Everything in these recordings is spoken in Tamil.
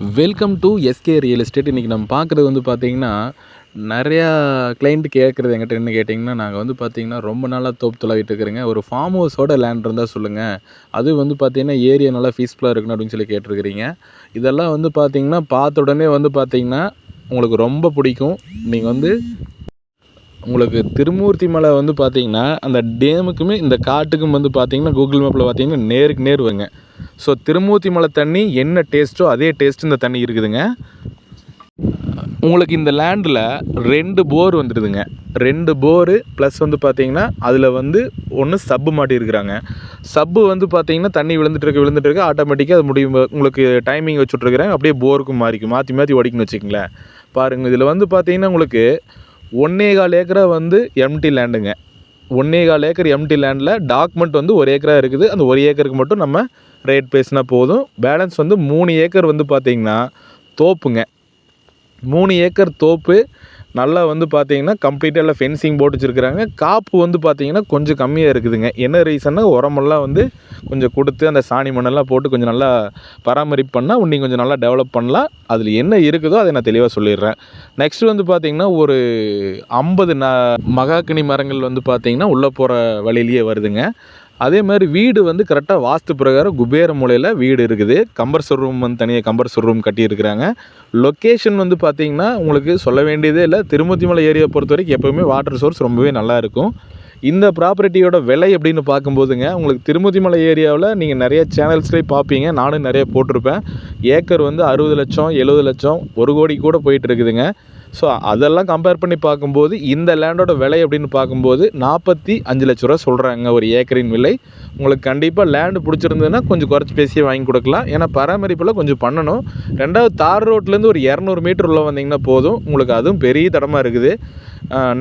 Welcome to SK real estate இன்றைக்கி நம்ம பார்க்குறது வந்து பார்த்திங்கன்னா நிறையா கிளைண்ட் கேட்குறது எங்கிட்ட என்ன கேட்டிங்கன்னா நாங்கள் வந்து பார்த்திங்கன்னா ரொம்ப நாளாக தோப்பு தொலைவிட்டு இருக்கிறேங்க. ஒரு ஃபார்ம் ஹவுஸோட லேண்ட் இருந்தால் சொல்லுங்கள் அது வந்து பார்த்திங்கன்னா ஏரியா நல்லா பீஸ்ஃபுல்லாக இருக்கணும் அப்படின்னு சொல்லி கேட்டிருக்கிறீங்க. இதெல்லாம் வந்து பார்த்திங்கன்னா பார்த்த உடனே வந்து பார்த்திங்கன்னா உங்களுக்கு ரொம்ப பிடிக்கும். நீங்கள் வந்து உங்களுக்கு திருமூர்த்தி மலை வந்து பார்த்தீங்கன்னா அந்த டேமுக்குமே இந்த காட்டுக்கும் வந்து பார்த்தீங்கன்னா கூகுள் மேப்பில் பார்த்தீங்கன்னா நேருக்கு நேர் வருங்க. ஸோ திருமூர்த்தி மலை தண்ணி என்ன டேஸ்ட்டோ அதே டேஸ்ட் இந்த தண்ணி இருக்குதுங்க. உங்களுக்கு இந்த லேண்டில் ரெண்டு போர் வந்துடுதுங்க ரெண்டு போரு ப்ளஸ் வந்து பார்த்தீங்கன்னா அதில் வந்து ஒன்று சப்பு மாட்டியிருக்கிறாங்க சப்பு வந்து பார்த்தீங்கன்னா தண்ணி விழுந்துட்டு இருக்கு இருக்கு. ஆட்டோமேட்டிக்காக அது முடியும். உங்களுக்கு டைமிங் வச்சுட்ருக்குறேன் அப்படியே போருக்கும் மாறிக்கும். மாற்றி மாற்றி ஓடிக்குன்னு வச்சுக்கங்களேன். பாருங்கள் இதில் வந்து பார்த்தீங்கன்னா உங்களுக்கு ஒன்னே கால் ஏக்கரை வந்து எம்டி லேண்டுங்க ஒன்னே கால் ஏக்கர் எம்டி லேண்டில் டாக்குமெண்ட் வந்து ஒரு ஏக்கராக இருக்குது. அந்த ஒரு ஏக்கருக்கு மட்டும் நம்ம ரேட் பேசினா போதும். பேலன்ஸ் வந்து மூணு ஏக்கர் வந்து பார்த்திங்கன்னா தோப்புங்க. மூணு ஏக்கர் தோப்பு நல்லா வந்து பார்த்தீங்கன்னா கம்ப்ளீட்டாக எல்லாம் ஃபென்சிங் போட்டு வச்சுருக்குறாங்க. காப்பு வந்து பார்த்தீங்கன்னா கொஞ்சம் கம்மியாக இருக்குதுங்க. என்ன ரீசன்னா உரமெல்லாம் வந்து கொஞ்சம் கொடுத்து அந்த சாணி மண்ணெல்லாம் போட்டு கொஞ்சம் நல்லா பராமரிப்பு பண்ணால் இன்னும் கொஞ்சம் நல்லா டெவலப் பண்ணலாம். அதில் என்ன இருக்குதோ அதை நான் தெளிவாக சொல்லிடுறேன். நெக்ஸ்ட் வந்து பார்த்திங்கன்னா ஒரு ஐம்பது ந மகாக்கனி மரங்கள் வந்து பார்த்திங்கன்னா உள்ளே போகிற வழியிலேயே வருதுங்க. அதே மாதிரி வீடு வந்து கரெக்டாக வாஸ்து பிரகாரம் குபேர மூலையில் வீடு இருக்குது. கம்பர்சர் ரூம் வந்து தனியாக கம்பர்சர் ரூம் கட்டியிருக்கிறாங்க. லொக்கேஷன் வந்து பார்த்திங்கன்னா உங்களுக்கு சொல்ல வேண்டியதே இல்லை. திருமூர்த்திமலை ஏரியா பொறுத்த வரைக்கும் எப்போவுமே வாட்டர் சோர்ஸ் ரொம்பவே நல்லா இருக்கும். இந்த ப்ராப்பர்ட்டியோட விலை அப்படின்னு பார்க்கும்போதுங்க உங்களுக்கு திருமூர்த்திமலை ஏரியாவில் நீங்கள் நிறைய சேனல்ஸ்லேயே பார்ப்பீங்க நானும் நிறைய போட்டிருப்பேன். ஏக்கர் வந்து அறுபது லட்சம் எழுபது லட்சம் ஒரு கோடி கூட போயிட்டு இருக்குதுங்க. ஸோ அதெல்லாம் கம்பேர் பண்ணி பார்க்கும்போது இந்த லேண்டோட விலை அப்படின்னு பார்க்கும்போது நாற்பத்தி அஞ்சு லட்ச ரூபா சொல்கிறாங்க ஒரு ஏக்கரின் விலை. உங்களுக்கு கண்டிப்பாக லேண்டு பிடிச்சிருந்ததுன்னா கொஞ்சம் குறைச்சி பேசியே வாங்கி கொடுக்கலாம். ஏன்னா பராமரிப்பில் கொஞ்சம் பண்ணணும். ரெண்டாவது தார் ரோட்லேருந்து ஒரு இரநூறு மீட்டர் உள்ள வந்தீங்கன்னா போதும். உங்களுக்கு அதுவும் பெரிய தடமாக இருக்குது.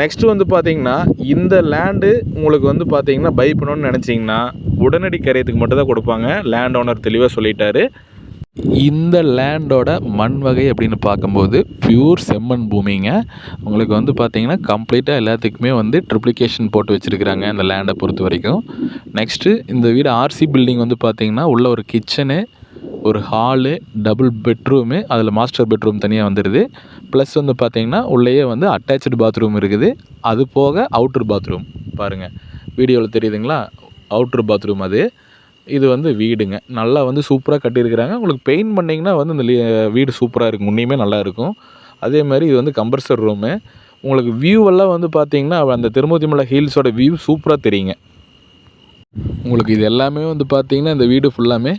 நெக்ஸ்ட்டு வந்து பார்த்தீங்கன்னா இந்த லேண்டு உங்களுக்கு வந்து பார்த்தீங்கன்னா பை பண்ணணும்னு நினச்சிங்கன்னா உடனடி கரையத்துக்கு மட்டும் தான் கொடுப்பாங்க. லேண்ட் ஓனர் தெளிவாக சொல்லிட்டாரு. இந்த லேண்டோட மண் வகை அப்படின்னு பார்க்கும்போது பியூர் செம்மண் பூமிங்க. உங்களுக்கு வந்து பார்த்தீங்கன்னா கம்ப்ளீட்டாக எல்லாத்துக்குமே வந்து ட்ரிப்ளிகேஷன் போட்டு வச்சுருக்கிறாங்க இந்த லேண்டை பொறுத்த வரைக்கும். நெக்ஸ்ட்டு இந்த வீடு ஆர்சி பில்டிங் வந்து பார்த்திங்கன்னா உள்ள ஒரு கிச்சனு ஒரு ஹாலு டபுள் பெட்ரூமு அதில் மாஸ்டர் பெட்ரூம் தனியாக வந்துடுது ப்ளஸ் வந்து பார்த்திங்கன்னா உள்ளேயே வந்து அட்டாச்சு பாத்ரூம் இருக்குது. அது போக அவுட்ரு பாத்ரூம் பாருங்கள் வீடியோவில் தெரியுதுங்களா? அவுட்ரு பாத்ரூம் அது. இது வந்து வீடுங்க. நல்லா வந்து சூப்பராக கட்டியிருக்கிறாங்க. உங்களுக்கு பெயிண்ட் பண்ணிங்கன்னா வந்து இந்த வீடு சூப்பராக இருக்கும். உன்னையுமே நல்லா இருக்கும். அதே மாதிரி இது வந்து கம்பர்சர் ரூமு. உங்களுக்கு வியூவெல்லாம் வந்து பார்த்தீங்கன்னா அந்த திருமூர்த்திமலை ஹில்ஸோட வியூ சூப்பராக தெரியுங்க. உங்களுக்கு இது எல்லாமே வந்து பார்த்தீங்கன்னா இந்த வீடு ஃபுல்லாமே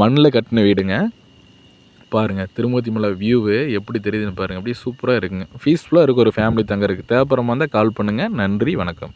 மண்ணில் கட்டின வீடுங்க. பாருங்கள் திருமூர்த்திமலை வியூவு எப்படி தெரியுதுன்னு பாருங்கள் அப்படியே சூப்பராக இருக்குங்க. பீஸ்ஃபுல்லாக இருக்கும் ஒரு ஃபேமிலி தங்கறதுக்கு தேவைப்படுறமா இருந்தால் கால் பண்ணுங்கள் நன்றி வணக்கம்.